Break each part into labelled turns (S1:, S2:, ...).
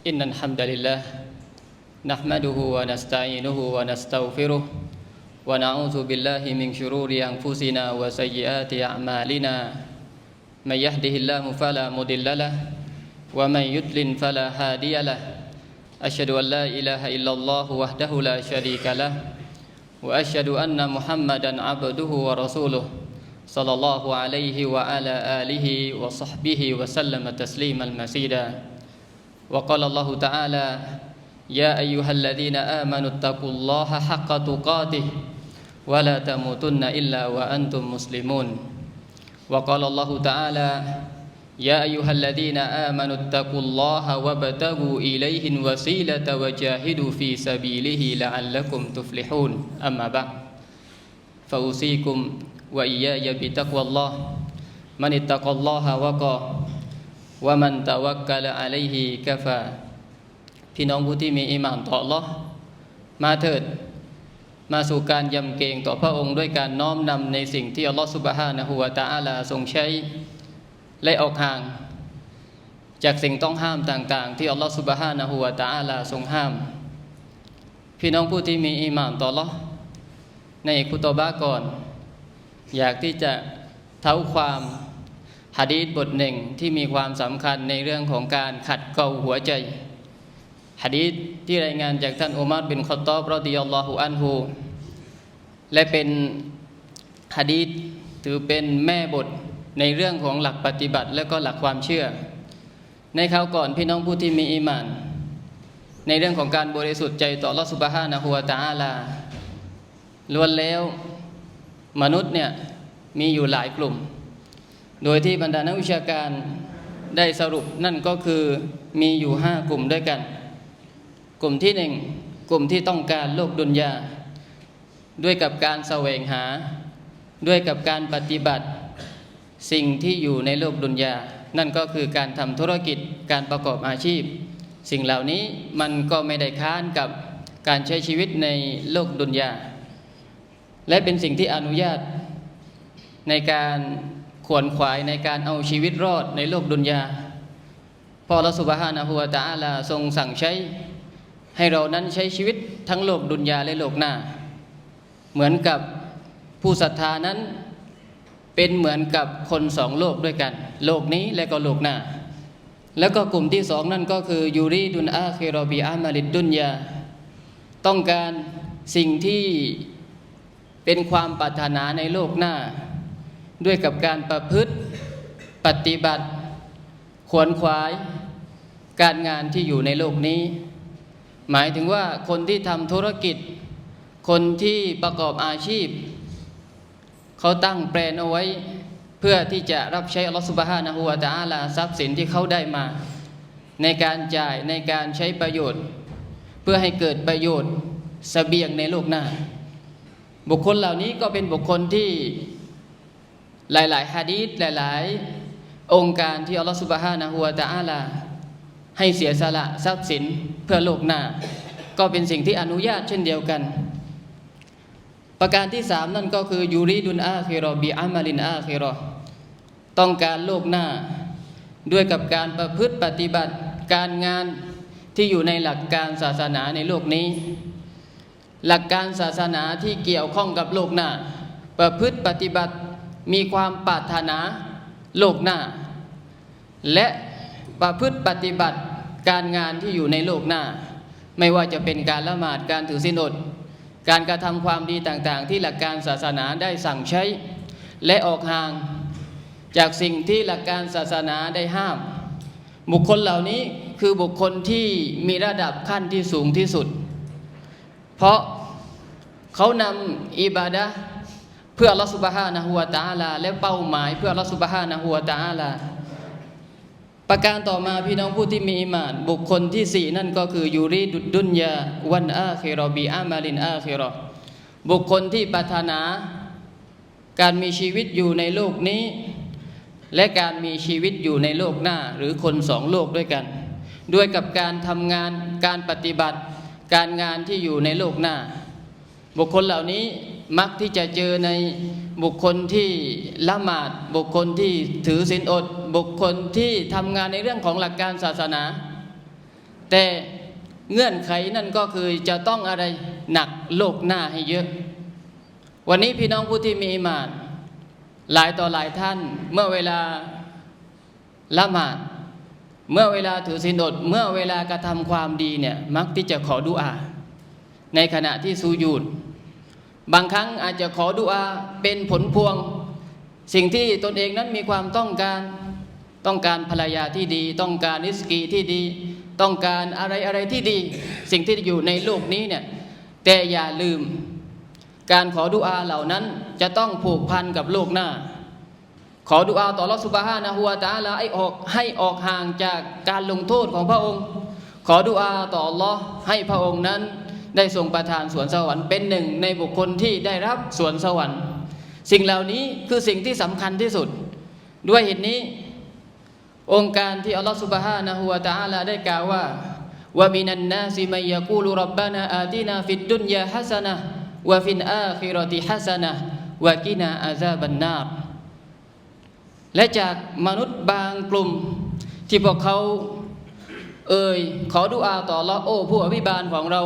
S1: إن الحمد لله نحمده ونستعينه ونستغفره ونعوذ بالله من شرور أنفسنا وسيئات أعمالنا. من يهده الله فلا مضل له ومن يضلل فلا هادي له. أشهد أن لا إله إلا الله وحده لا شريك له وأشهد أن محمدا عبده ورسوله صلى الله عليه وعلى آله وصحبه وسلم تسليما مزيدا. وقال الله تعالى يا أيها الذين آمنوا اتقوا الله حق تقاته ولا تموتن إلا وأنتم مسلمون. وقال الله تعالى يا أيها الذين آمنوا اتقوا الله وابتغوا إليه الوسيلة وجاهدوا في سبيله لعلكم تفلحون. أما بعد فأوصيكم وإياي بتقوى الله. من اتقى الله وقى ว่ามันตะวักกะละอะลัยฮิกะฟาพี่น้องผู้ที่มีอิมานต่อลอมาเถิด มาสู่การยำเกรงต่อพระองค์ด้วยการน้อมนำในสิ่งที่อัลลอฮฺสุบฮานะฮูวาตาอาลาทรงใช้และออกห่าง จากสิ่งต้องห้ามต่างๆ ที่อัลลอฮฺสุบฮานะฮูวาตาอาลาทรงห้าม พี่น้องผู้ที่มีอิมานต่อลอในคุตบะก่อน อยากที่จะเท้าความ ฮะดีษบทหนึ่งที่มีความสำคัญในเรื่องของการขัดเกลาหัวใจฮะดีษที่รายงานจากท่านอุมัรบินคอตตอบรอดิยัลลอฮุอันฮูและเป็นฮะดีษถือเป็นแม่บทในเรื่องของหลักปฏิบัติและก็หลักความเชื่อ ในคราวก่อนพี่น้องผู้ที่มีอีหมาน ในเรื่องของการบริสุทธิ์ใจต่อลอสุบฮานะฮูวตาอาลาล้วนแล้วมนุษย์เนี่ยมีอยู่หลายกลุ่ม โดยที่บรรดานักวิชาการได้สรุปนั่นก็คือมีอยู่ห้ากลุ่มด้วยกัน กลุ่มที่หนึ่งกลุ่มที่ต้องการโลกดุนยา ด้วยกับการแสวงหา ด้วยกับการปฏิบัติ สิ่งที่อยู่ในโลกดุนยา นั่นก็คือการทำธุรกิจการประกอบอาชีพ สิ่งเหล่านี้มันก็ไม่ได้ค้านกับการใช้ชีวิตในโลกดุนยา และเป็นสิ่งที่อนุญาตในการ ขวนขวายในการเอาชีวิตรอดในโลกดุนยาพอละสุบฮานะฮูวาตาอาลาทรงสั่งใช้ ให้เรานั้นใช้ชีวิตทั้งโลกดุนยาและโลกหน้า เหมือนกับผู้ศรัทธานั้นเป็นเหมือนกับคนสองโลกด้วยกัน โลกนี้และก็โลกหน้า แล้วก็กลุ่มที่สองนั่นก็คือยูรีดุนอาคิรอบีอามาลิดดุนยา ต้องการสิ่งที่เป็นความปรารถนาในโลกหน้า ด้วยกับการประพฤติปฏิบัติ ขวนขวาย การงานที่อยู่ในโลกนี้ หมายถึงว่าคนที่ทำธุรกิจ คนที่ประกอบอาชีพ เขาตั้งแปลนเอาไว้ เพื่อที่จะรับใช้อัลลอฮฺสุบฮานะฮูวาตาอาลาทรัพย์สินที่เขาได้มา ในการจ่ายในการใช้ประโยชน์ เพื่อให้เกิดประโยชน์สเสบียงในโลกหน้า บุคคลเหล่านี้ก็เป็นบุคคลที่ หลาย ๆฮะดีษหลาย ๆ องค์การที่อัลลอฮฺสุบฮานะฮูวาตาอาลา ให้เสียสละทรัพย์สินเพื่อโลกหน้า ก็เป็นสิ่งที่อนุญาตเช่นเดียวกัน ประการที่สามนั่นก็คือยูรีดุนอาคิรอบีอามาลินอาคิรอต้องการโลกหน้า ด้วยกับการประพฤติปฏิบัติการงานที่อยู่ในหลักการศาสนาในโลกนี้ หลักการศาสนาที่เกี่ยวข้องกับโลกหน้า ประพฤติปฏิบัติ มีความปรารถนาโลกหน้า และประพฤติปฏิบัติการงานที่อยู่ในโลกหน้า ไม่ว่าจะเป็นการละหมาดการถือศีลอดการกระทำความดีต่างๆ ที่หลักการศาสนาได้สั่งใช้ และออกห่างจากสิ่งที่หลักการศาสนาได้ห้าม บุคคลเหล่านี้คือบุคคลที่มีระดับขั้นที่สูงที่สุด เพราะเขานำอิบาดะห์ พื่อลอสุบฮานะฮูวาตาอาลา และเป้าหมายเพื่อลอสุบฮานะฮูวาตาอาลา ประการต่อมาพี่น้องผู้ที่มีอิมาน บุคคลที่สี่นั่นก็คือยูรีดุดดุนยาวันอาคิรอบีอามาลินอาคิรอบุคคลที่ปรารถนา การมีชีวิตอยู่ในโลกนี้ และการมีชีวิตอยู่ในโลกหน้า หรือคนสองโลกด้วยกัน ด้วยกับการทำงานการปฏิบัติ การงานที่อยู่ในโลกหน้า บุคคลเหล่านี้ มักที่จะเจอในบุคคลที่ละหมาด บุคคลที่ถือศีลอด บุคคลที่ทำงานในเรื่องของหลักการศาสนา แต่เงื่อนไขนั่นก็คือจะต้องอะไรหนักโลกหน้าให้เยอะ วันนี้พี่น้องผู้ที่มีอิมาน หลายต่อหลายท่าน เมื่อเวลาละหมาด เมื่อเวลาถือศีลอด เมื่อเวลากระทำความดีเนี่ยมักที่จะขอดุอา ในขณะที่สูญูด บางครั้งอาจจะขอดุอาเป็นผลพวง สิ่งที่ตนเองนั้นมีความต้องการต้องการภรรยาที่ดี ต้องการนิสกีที่ดี ต้องการอะไรอะไรที่ดี สิ่งที่อยู่ในโลกนี้เนี่ยแต่อย่าลืม การขอดุอาเหล่านั้นจะต้องผูกพันกับโลกหน้า ขอดุอาต่อรอสุบฮานะฮัวตาลาให้ออกให้ออกห่างจากการลงโทษของพระองค์ ขอดุอาต่อลอให้พระองค์นั้น ได้ทรงประทานสวนสวรรค์เป็นหนึ่งในบุคคลที่ได้รับสวนสวรรค์ สิ่งเหล่านี้คือสิ่งที่สำคัญที่สุด ด้วยเหตุนี้ องค์การที่อัลลอฮฺสุบฮานะฮูวะตะอาลาได้กล่าวว่าวะมินันนาซิมัยยะกูลุรับบานาอาตินาฟิดดุนยาฮัสนะวะฟินอาคิรติฮัสนะวะกินาอาซาบันนารและจากมนุษย์บางกลุ่ม ที่พวกเขาเอ่ยขอดุอาต่อละโอ้ผู้อภิบาลของเรา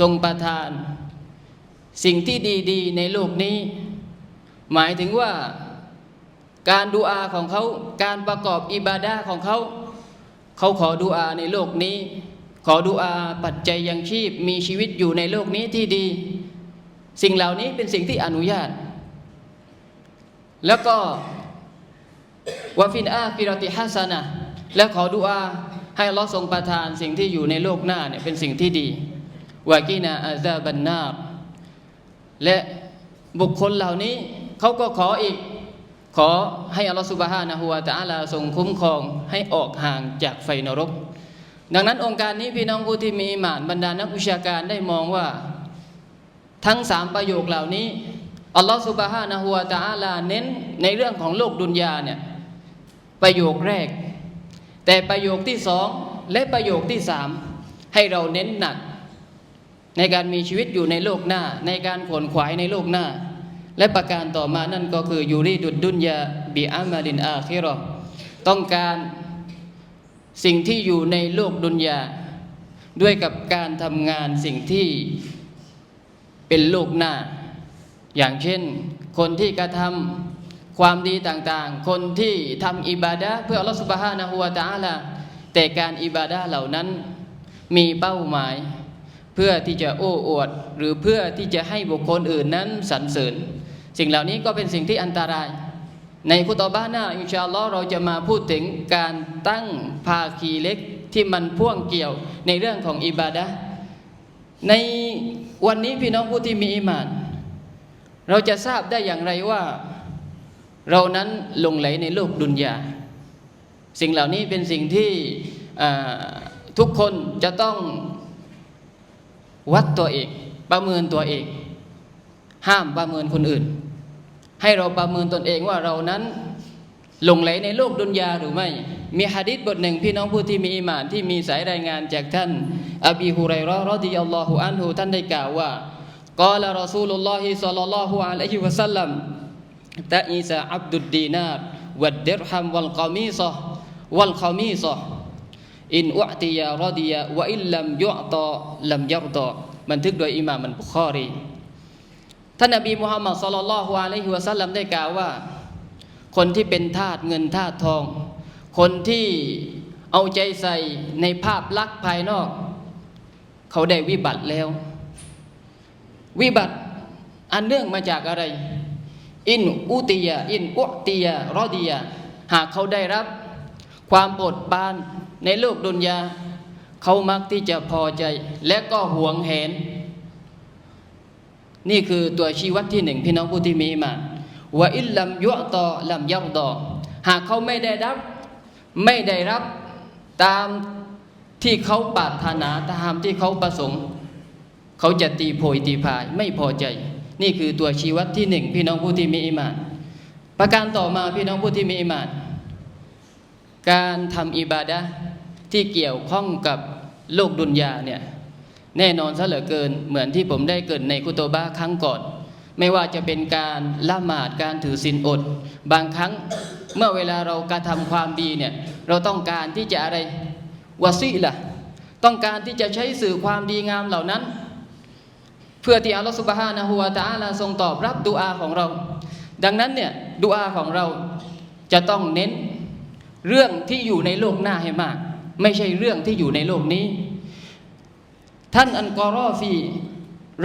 S1: ทรงประทาน สิ่งที่ดีๆ ในโลกนี้ หมายถึงว่าการดูอาของเขา การประกอบอิบาดาของเขา เขาขอดูอาในโลกนี้ ขอดูอาปัจจัยยังชีพ มีชีวิตอยู่ในโลกนี้ที่ดี สิ่งเหล่านี้เป็นสิ่งที่อนุญาต แล้วก็วาฟินอาฟิรติฮัสนะและขอดูอาให้ลอทรงประทานสิ่งที่อยู่ในโลกหน้าเนี่ยเป็นสิ่งที่ดี วากีนาอาซาบันนาบและบุคคลเหล่านี้เขาก็ขออีก ขอให้อัลลอฮฺสุบฮานะฮูวาตะอาลาทรงคุ้มครองให้ออกห่างจากไฟนรก ดังนั้นองค์การนี้พี่น้องผู้ที่มีหมานบรรดานักวิชาการได้มองว่า ทั้งสามประโยคเหล่านี้อัลลอฮฺสุบฮานะฮูวาตะอาลาเน้นในเรื่องของโลกดุนยาเนี่ยประโยคแรก แต่ประโยคที่สองและประโยคที่สามให้เราเน้นหนัก ในการมีชีวิตอยู่ในโลกหน้า ในการขวนขวายในโลกหน้า และประการต่อมานั่นก็คือยูรีดุดดุนยาบิอามาลินอาคิรอต้องการสิ่งที่อยู่ในโลกดุนยาด้วยกับการทำงานสิ่งที่เป็นโลกหน้า อย่างเช่น คนที่กระทำความดีต่างๆ คนที่ทำอิบาดะเพื่ออัลลอฮฺสุบฮานะฮูวาตาลาแต่การอิบาดะเหล่านั้นมีเป้าหมาย เพื่อที่จะโอ้อวด หรือเพื่อที่จะให้บุคคลอื่นนั้นสรรเสริญ สิ่งเหล่านี้ก็เป็นสิ่งที่อันตราย ในคุตบ้าหน้าอินชาอัลลอฮ์เราจะมาพูดถึงการตั้งภาคีเล็กที่มันพ่วงเกี่ยวในเรื่องของอิบาดะในวันนี้พี่น้องผู้ที่มีอิมาน เราจะทราบได้อย่างไรว่า เรานั้นหลงไหลในโลกดุนยาสิ่งเหล่านี้เป็นสิ่งที่ทุกคนจะต้อง วัดตัวเอง ประเมินตัวเอง ห้ามประเมินคนอื่น ให้เราประเมินตนเองว่าเรานั้นหลงไหลในโลกดุนยาหรือไม่ มีฮะดิษบทหนึ่งพี่น้องผู้ที่มีอิมานที่มีสายรายงานจากท่านอบีฮุไรรอรอดิยัลลอฮุอันฮูท่านได้กล่าวว่ากล่ารอซูลุลลอฮิซัลลัลลอฮุอะลัยฮิวะสัลลัมตะอีซาอับดุดดีนาร์วัดดิรฮัมวัลกามีซะวัลคามีซะ อินอุติยารอดียะวะอิลลัมยุอตอลัมยัรตอบันทึกโดยอิหม่ามมันบุคอรีท่านนบีมุฮัมมัดสุลลัลลอฮุอะลัยฮิวะสัลลัมได้กล่าวว่า คนที่เป็นทาสเงินทาสทอง คนที่เอาใจใส่ในภาพลักษณ์ภายนอก เขาได้วิบัติแล้ว วิบัติอันเนื่องมาจากอะไร อินอุติยาอินอุติยารอดียาหากเขาได้รับ ความโปรดปานในโลกดุนยา เขามักที่จะพอใจ และก็หวงแหน นี่คือตัวชี้วัดที่หนึ่งพี่น้องผู้ที่มีมาว่าอิลลัมยุตอลัมยัดอหากเขาไม่ได้รับ ไม่ได้รับตามที่เขาปรารถนาตามที่เขาประสงค์ เขาจะตีโพยตีพายไม่พอใจ นี่คือตัวชี้วัดที่หนึ่งพี่น้องผู้ที่มีอิมาน ประการต่อมาพี่น้องผู้ที่มีอิมาน การทำอิบาดะที่เกี่ยวข้องกับโลกดุนยาเนี่ยแน่นอนซะเหลือเกินเหมือนที่ผมได้เกิดในกุโตบะครั้งก่อน ไม่ว่าจะเป็นการละหมาดการถือศีลอด บางครั้งเมื่อเวลาเรากระทำความดีเนี่ยเราต้องการที่จะอะไรวาซีละต้องการที่จะใช้สื่อความดีงามเหล่านั้น เพื่อที่อัลลอฮฺสุบฮานะฮูวาตาลาทรงตอบรับดุอาของเรา ดังนั้นเนี่ยดุอาของเราจะต้องเน้น เรื่องที่อยู่ในโลกหน้าให้มาก ไม่ใช่เรื่องที่อยู่ในโลกนี้ ท่านอันกอรอฟี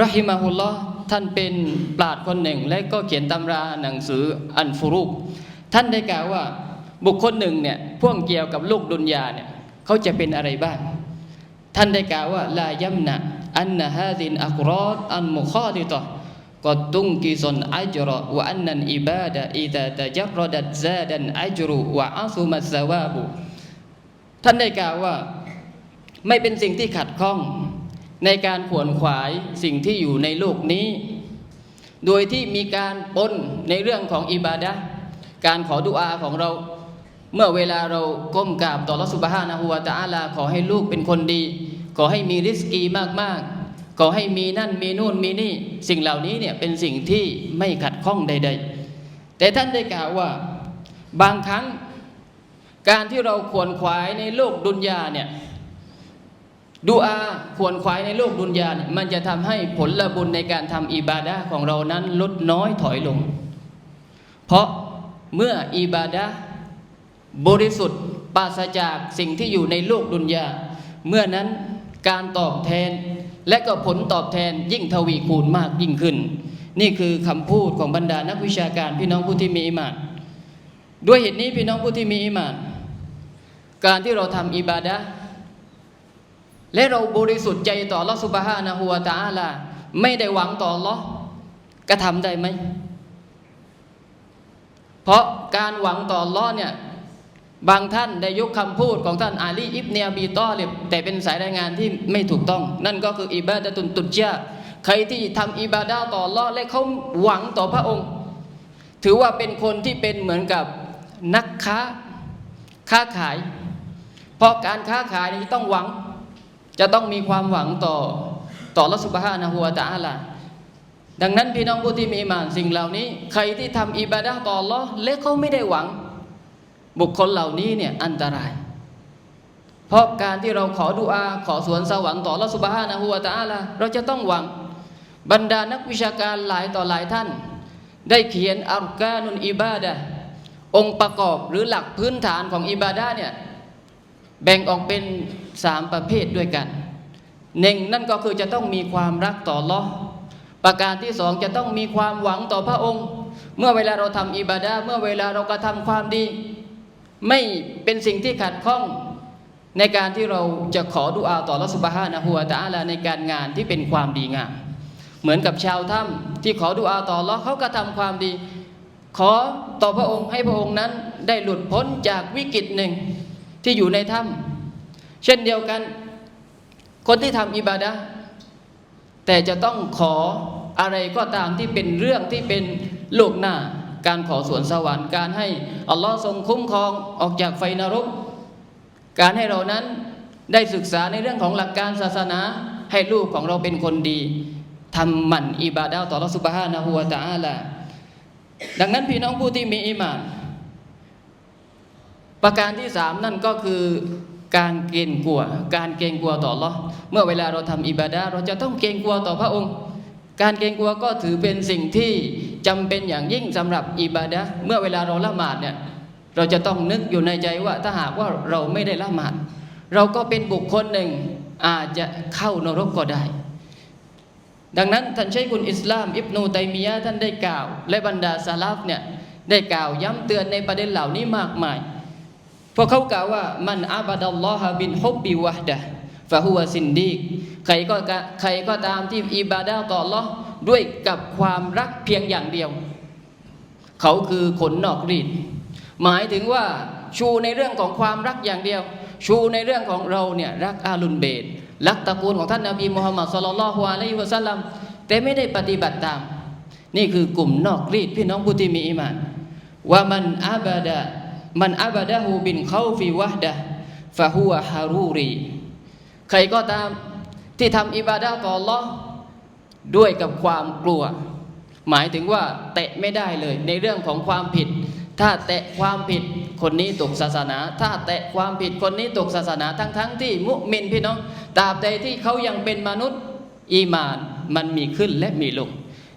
S1: รหิมะฮุลลอฮ์ท่านเป็นปราชญ์คนหนึ่ง และก็เขียนตำราหนังสืออันฟุรุกท่านได้กล่าวว่าบุคคลหนึ่งเนี่ยพ่วงเกี่ยวกับโลกดุนยาเนี่ยเขาจะเป็นอะไรบ้าง ท่านได้กล่าวว่าลายัมนะอันนะฮาดินอักรอดอันมุคอดิตะกอ ตุงกิซอนอัจรอวะอันนันอิบาดะอิดะตะจักรดัดซาดันอัจรุวะอัซุมัสซาบุท่านได้กล่าวว่า ไม่เป็นสิ่งที่ขัดข้อง ในการขวนขวายสิ่งที่อยู่ในโลกนี้ โดยที่มีการปนในเรื่องของอิบาดะการขอดุอาของเรา เมื่อเวลาเราก้มกราบต่อรัสุบฮานะฮูวาตะอาลา ขอให้ลูกเป็นคนดี ขอให้มีริสกีมากๆ ขอให้มีนั่นมีนู่นมีนี่ สิ่งเหล่านี้เนี่ยเป็นสิ่งที่ไม่ขัดข้องใด ๆ แต่ท่านได้กล่าวว่าบางครั้งการที่เราขวนขวายในโลกดุนยาเนี่ยดูอาขวนขวายในโลกดุนยาเนี่ยมันจะทำให้ผลบุญในการทำอิบาดะของเรานั้นลดน้อยถอยลง เพราะเมื่ออิบาดะบริสุทธิ์ปราศจากสิ่งที่อยู่ในโลกดุนยาเมื่อนั้นการตอบแทน และก็ผลตอบแทนยิ่งทวีคูณมากยิ่งขึ้น นี่คือคำพูดของบรรดานักวิชาการพี่น้องผู้ที่มีอิมานด้วยเหตุนี้พี่น้องผู้ที่มีอิมาน การที่เราทำอิบาดะและเราบริสุทธิ์ใจต่อลอสุบฮานะฮูวตาอาลาไม่ได้หวังต่อลอกระทำได้ไหม เพราะการหวังต่อลอเนี่ย บางท่านได้ยกคำพูดของท่านอาลีอิบเนียบีตอเลบแต่เป็นสายรายงานที่ไม่ถูกต้อง นั่นก็คืออิบาดะตุนตุจยาใครที่ทำอิบาดาต่อลอและเขาหวังต่อพระองค์ ถือว่าเป็นคนที่เป็นเหมือนกับนักค้าค้าขาย เพราะการค้าขายนี่ต้องหวัง จะต้องมีความหวังต่อต่อรัสุบฮานะฮูวตาอาลาดังนั้นพี่น้องผู้ที่มีมานสิ่งเหล่านี้ ใครที่ทำอิบาดะห์ต่ออัลอและเขาไม่ได้หวัง บุคคลเหล่านี้เนี่ยอันตราย เพราะการที่เราขอดุอา ขอสวนสวรรค์ต่อรัสุบฮานะฮูวาตาอาลาเราจะต้องหวังบรรดานักวิชาการหลายต่อหลายท่าน ได้เขียนอัลกานุนอิบาดะองค์ประกอบหรือหลักพื้นฐานของอิบาดะเนี่ยแบ่งออกเป็นสามประเภทด้วยกันหนึ่งนั่นก็คือจะต้องมีความรักต่อลอประการที่สองจะต้องมีความหวังต่อพระองค์ เมื่อเวลาเราทำอิบาดาเมื่อเวลาเรากระทำความดี ไม่เป็นสิ่งที่ขัดข้องในการที่เราจะขอดุอาต่อรัสุบฮานะฮูวตาอาลาในการงานที่เป็นความดีงามเหมือนกับชาวถ้ำที่ขอดุอาต่อลอเขากระทำความดี ขอต่อพระองค์ให้พระองค์นั้นได้หลุดพ้นจากวิกฤตหนึ่งที่อยู่ในถ้ำเช่นเดียวกัน คนที่ทำอิบาดะแต่จะต้องขออะไรก็ตามที่เป็นเรื่องที่เป็นโลกหน้า การขอสวนสวรรค์ การให้อัลลอฮ์ทรงคุ้มครองออกจากไฟนรก การให้เรานั้นได้ศึกษาในเรื่องของหลักการศาสนา ให้ลูกของเราเป็นคนดีทำหมั่นอิบาดะต่อรัสุบฮานะฮูวาตาอาลาดังนั้นพี่น้องผู้ที่มีอิมาน ประการที่สามนั่นก็คือการเกรงกลัว การเกรงกลัวต่อลอเมื่อเวลาเราทำอิบาดาเราจะต้องเกรงกลัวต่อพระองค์ การเกรงกลัวก็ถือเป็นสิ่งที่จำเป็นอย่างยิ่งสำหรับอิบาดาเมื่อเวลาเราละหมาดเนี่ยเราจะต้องนึกอยู่ในใจว่าถ้าหากว่าเราไม่ได้ละหมาด เราก็เป็นบุคคลหนึ่งอาจจะเข้านรกก็ได้ ดังนั้นท่านใช้คุณอิสลาม อิบนูตัยมียะท่านได้กล่าว และบรรดาซาลาฟเนี่ยได้กล่าวย้ำเตือนในประเด็นเหล่านี้มากมายพวกเขากล่าวว่ามันอาบัดัลลอฮะบินฮุบบิวะดะ ฟะฮุวะซินดีกใครก็ใครก็ตามที่อิบาดาต่อลอด้วยกับความรักเพียงอย่างเดียว เขาคือคนนอกรีดหมายถึงว่าชูในเรื่องของความรักอย่างเดียว ชูในเรื่องของเราเนี่ยรักอาลุนเบตรักตระกูลของท่านนบีมุฮัมมัดสุลลัลฮวาอะลัยฮิวะสัลลัมแต่ไม่ได้ปฏิบัติตาม นี่คือกลุ่มนอกรีดพี่น้องผู้ที่มีอิมานว่ามันอาบาดะมันอาบาดะฮูบินเขาฟีวะดะฟะฮุวะฮารูรี ใครก็ตามที่ทำอิบาดะต่อ Allah ด้วยกับความกลัว หมายถึงว่าแตะไม่ได้เลย ในเรื่องของความผิด ถ้าแตะความผิดคนนี้ตกศาสนา ถ้าแตะความผิดคนนี้ตกศาสนาทั้งๆทที่มุมินพี่น้องตราบใดที่เขายังเป็นมนุษย์อีมานมันมีขึ้นและมีลง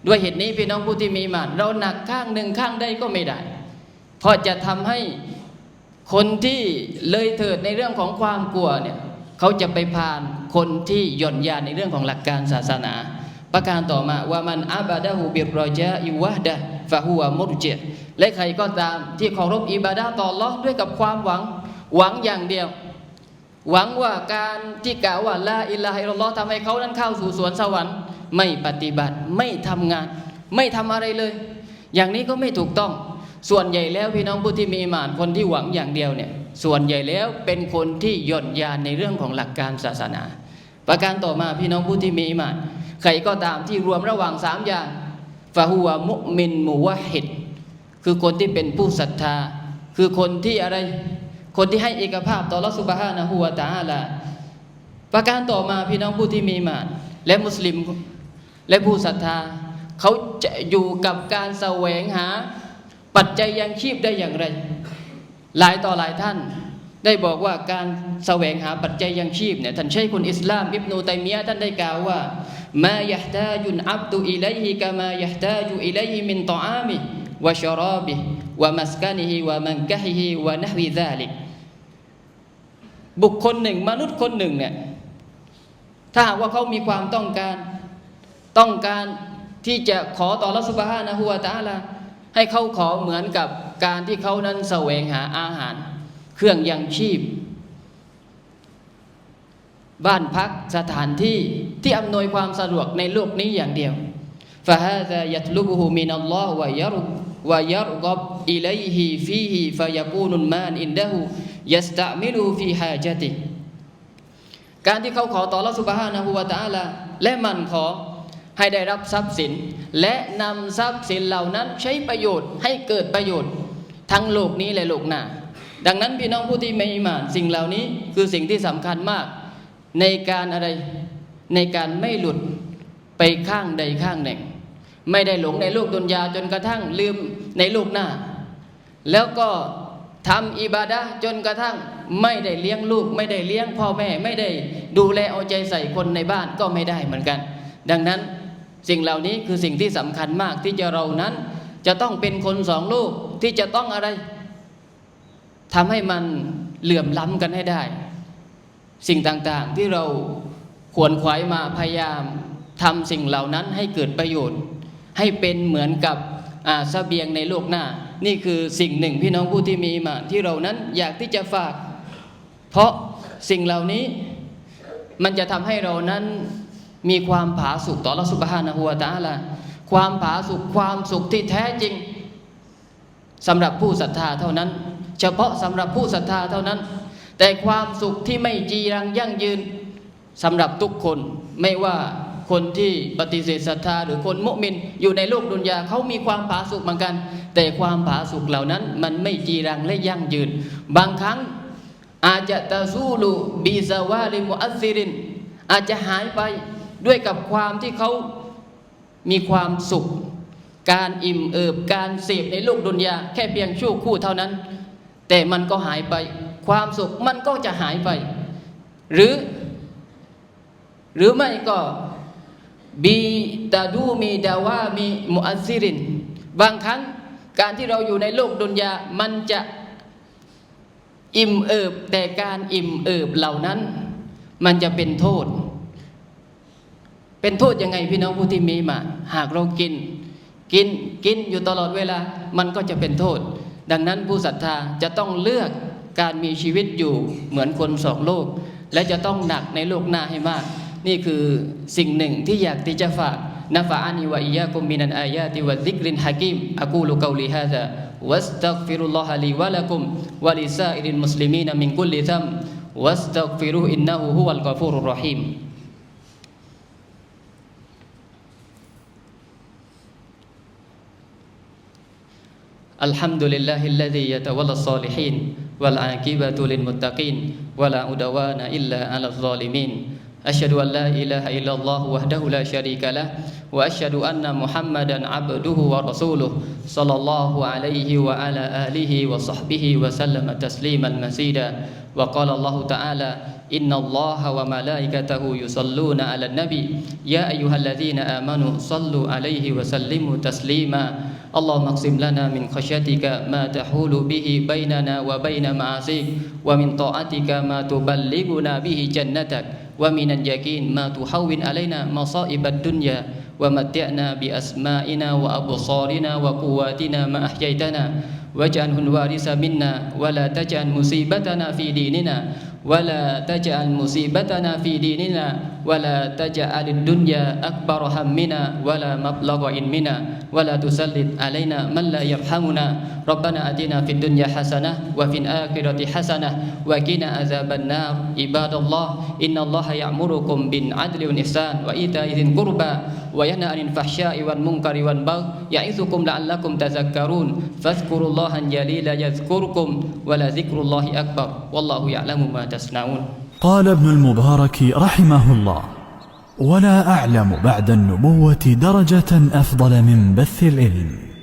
S1: ด้วยเหตุนี้พี่น้องผู้ที่มีอีมาน เราหนักข้างหนึ่งข้างใดก็ไม่ได้ เพราะจะทำให้คนที่เลยเถิดในเรื่องของความกลัวเนี่ย เขาจะไปผ่านคนที่หย่อนยานในเรื่องของหลักการศาสนา ประการต่อมาว่ามันอาบาดะฮูบิรอจาอิวะดะฟะฮัวมุรเจและใครก็ตามที่เคารพอิบาดะต่อลอด้วยกับความหวังหวังอย่างเดียว หวังว่าการที่กล่าวว่าละอิลลาฮิลลอฮ์ทำให้เขานั้นเข้าสู่สวนสวรรค์ ไม่ปฏิบัติไม่ทำงาน ไม่ทำอะไรเลย อย่างนี้ก็ไม่ถูกต้อง ส่วนใหญ่แล้วพี่น้องผู้ที่มีมานคนที่หวังอย่างเดียวเนี่ย ส่วนใหญ่แล้วเป็นคนที่หย่อนยานในเรื่องของหลักการศาสนา ประการต่อมาพี่น้องผู้ที่มีอิมานใครก็ตามที่รวมระหว่างสามอย่างฟาฮัวมุมินมุวะฮิดคือคนที่เป็นผู้ศรัทธา คือคนที่อะไร คนที่ให้เอกภาพต่อรัสุบฮานะฮูวตาอาลาประการต่อมาพี่น้องผู้ที่มีมาน และมุสลิมและผู้ศรัทธา เขาจะอยู่กับการแสวงหา ปัจจัยยังชีพได้อย่างไร หลายต่อหลายท่านได้บอกว่าการแสวงหาปัจจัยยังชีพเนี่ยท่านใช้คนอิสลามอิบนูตัยมียะท่านได้กล่าวว่ามายะตาจุนอับดุอิลัยฮิกามายะตาจุอิลัยฮิมินตออามิวะชราบิวะมัสกานิฮิวะมันกะฮิฮิวะนะฮวิซาลิกบุคคลหนึ่ง มนุษย์คนหนึ่งเนี่ยถ้าหากว่าเขามีความต้องการต้องการที่จะขอต่อรัสุบฮานะฮูวาตาลา ให้เขาขอเหมือนกับการที่เขานั้นแสวงหาอาหาร เครื่องยังชีพ บ้านพักสถานที่ที่อำนวยความสะดวกในโลกนี้อย่างเดียวฟาฮาซายัตลุบฮูมินัลลอฮ์วายรุวายรกบอิลัยฮิฟีฮิฟายกูนุนมานอินดะฮูยัสตะมิลูฟีฮาจติการที่เขาขอต่อรัสุบฮานะฮูวาตาลาและมันขอ ให้ได้รับทรัพย์สิน และนำทรัพย์สินเหล่านั้นใช้ประโยชน์ให้เกิดประโยชน์ ทั้งโลกนี้และโลกหน้า ดังนั้นพี่น้องผู้ที่ไม่อิมานสิ่งเหล่านี้คือสิ่งที่สำคัญมาก ในการอะไรในการไม่หลุดไปข้างใดข้างหนึ่ง ไม่ได้หลงในโลกดุนยาจนกระทั่งลืมในโลกหน้า แล้วก็ทำอิบาดะจนกระทั่งไม่ได้เลี้ยงลูก ไม่ได้เลี้ยงพ่อแม่ ไม่ได้ดูแลเอาใจใส่คนในบ้านก็ไม่ได้เหมือนกัน ดังนั้น สิ่งเหล่านี้คือสิ่งที่สำคัญมากที่จะเรานั้น จะต้องเป็นคนสองลูกที่จะต้องอะไรทำให้มันเหลื่อมล้ำกันให้ได้ สิ่งต่างๆที่เราขวนขวายมาพยายามทำสิ่งเหล่านั้นให้เกิดประโยชน์ ให้เป็นเหมือนกับสเสบียงในโลกหน้า นี่คือสิ่งหนึ่งพี่น้องผู้ที่มีมาที่เรานั้นอยากที่จะฝาก เพราะสิ่งเหล่านี้มันจะทำให้เรานั้น มีความผาสุกต่อรัสุบฮานะฮัวตาละความผาสุกความสุขที่แท้จริงสำหรับผู้ศรัทธาเท่านั้น เฉพาะสำหรับผู้ศรัทธาเท่านั้น แต่ความสุขที่ไม่จีรังยั่งยืนสำหรับทุกคนไม่ว่าคนที่ปฏิเสธศรัทธาหรือคนมุมินอยู่ในโลกดุนยาเขามีความผาสุกเหมือนกัน แต่ความผาสุกเหล่านั้น มันไม่จีรังและยั่งยืน บางครั้งอาจจะตะซูลูบีซาวาลิมุอัซซิริน อาจจะหายไป ด้วยกับความที่เขามีความสุข การอิ่มเอิบการเสพในโลกดุนยาแค่เพียงชั่วคู่เท่านั้น แต่มันก็หายไป ความสุขมันก็จะหายไป หรือ หรือไม่ก็บีตาดูมีดาว่ามีมุอัซซิริน บางครั้งการที่เราอยู่ในโลกดุนยามันจะอิ่มเอิบแต่การอิ่มเอิบเหล่านั้น มันจะเป็นโทษ เป็นโทษยังไงพี่น้องผู้ที่มีมาหากเรากิน กินกินอยู่ตลอดเวลา มันก็จะเป็นโทษ ดังนั้นผู้ศรัทธาจะต้องเลือกการมีชีวิตอยู่เหมือนคนสองโลก และจะต้องหนักในโลกหน้าให้มาก นี่คือสิ่งหนึ่งที่อยากที่จะฝากนะฟะอานีวะอียากุมินันอายาติวะซิกรินฮะกิมอะกูลุกอลีฮาซาวัสตักฟิรุลลอฮะลีวะละกุมวะลิซาอิรินมุสลิมีนมินกุลลิซัมวัสตักฟิรุอินนะฮูฮุวัลกอฟูรุรรหีม الحمد لله الذي يتولى الصالحين والعاقبة للمتقين ولا عدوان إلا على الظالمين. أشهد أن لا إله إلا الله وحده لا شريك له وأشهد أن محمدا عبده ورسوله صلى الله عليه وعلى آله وصحبه وسلم تسليما مزيدا. وقال الله تعالى إن الله وملائكته يصلون على النبي. يا أيها الذين آمنوا صلوا عليه وسلموا تسليما. اللهم اقسم لنا من خشيتك ما تحول به بيننا وبين معاصيك. ومن طاعتك ما تبلغنا به جنتك. ومن اليقين ما تحول علينا مصائب الدنيا. ومتعنا بأسمائنا وأبصارنا وقواتنا ما أحييتنا. واجعله الوارث منا ولا تجعل مصيبتنا في ديننا. ولا تجعل مصيبتنا في ديننا. ولا تجعل الدنيا أكبر همنا ولا مبلغ علمنا. ولا تسلط علينا من لا يرحمنا. ربنا أتنا في الدنيا حسنة وفي الآخرة حسنة وقنا عذاب النار. عباد الله إن الله يأمركم بالعدل والإحسان وإيتاء ذي القربى. وينهى عن الفحشاء والمنكر والبغي يعظكم لعلكم تذكرون فاذكروا الله الجليل يذكركم ولذكر الله أكبر والله يعلم ما تصنعون
S2: قال ابن المبارك رحمه الله ولا أعلم بعد النبوة درجة أفضل من بث العلم.